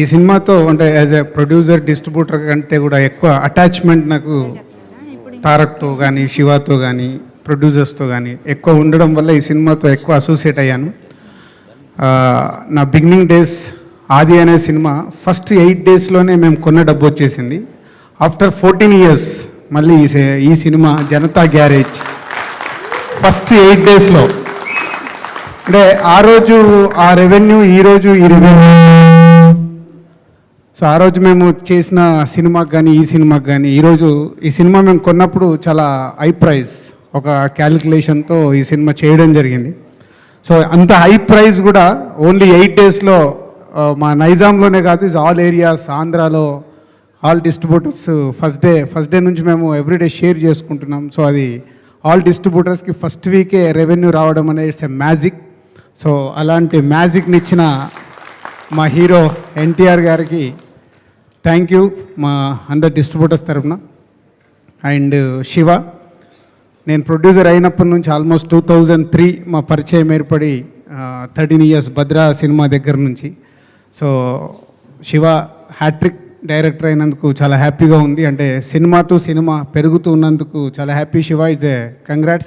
ఈ సినిమాతో అంటే యాజ్ ఎ ప్రొడ్యూసర్ డిస్ట్రిబ్యూటర్ కంటే కూడా ఎక్కువ అటాచ్మెంట్ నాకు తారక్తో కానీ శివాతో కానీ ప్రొడ్యూసర్స్తో కానీ ఎక్కువ ఉండడం వల్ల ఈ సినిమాతో ఎక్కువ అసోసియేట్ అయ్యాను. నా బిగినింగ్ డేస్ ఆది అనే సినిమా ఫస్ట్ ఎయిట్ డేస్లోనే మేము కొన్న డబ్బు వచ్చేసింది. ఆఫ్టర్ ఫోర్టీన్ ఇయర్స్ మళ్ళీ ఈ ఈ cinema Janatha garage. First eight డేస్లో అంటే ఆ రోజు ఆ రెవెన్యూ ఈ రోజు ఈ రెవెన్యూ సో ఆ రోజు మేము చేసిన సినిమాకి కానీ ఈ సినిమాకి కానీ ఈరోజు ఈ సినిమా మేము కొన్నప్పుడు చాలా హై ప్రైస్ ఒక క్యాలిక్యులేషన్తో ఈ సినిమా చేయడం జరిగింది. సో అంత హై ప్రైస్ కూడా ఓన్లీ ఎయిట్ డేస్లో మా నైజాంలోనే కాదు ఇస్ ఆల్ ఏరియాస్ ఆంధ్రాలో all distributors first day first day నుంచి మేము ఎవ్రీడే షేర్ చేసుకుంటున్నాం. సో అది ఆల్ డిస్ట్రిబ్యూటర్స్కి ఫస్ట్ వీకే రెవెన్యూ రావడం అనేది ఇట్స్ ఎ మ్యాజిక్ సో అలాంటి మ్యాజిక్ని ఇచ్చిన మా హీరో ఎన్టీఆర్ గారికి థ్యాంక్ యూ మా అందరు డిస్ట్రిబ్యూటర్స్ తరఫున. అండ్ శివ నేను ప్రొడ్యూసర్ అయినప్పటి నుంచి ఆల్మోస్ట్ టూ థౌజండ్ త్రీ మా పరిచయం ఏర్పడి థర్టీన్ ఇయర్స్ భద్రా సినిమా దగ్గర నుంచి. సో శివ హ్యాట్రిక్ డైరెక్టర్ అయినందుకు చాలా హ్యాపీగా ఉంది. అంటే సినిమా టు సినిమా పెరుగుతూ ఉన్నందుకు చాలా happy Shiva. Is a congrats.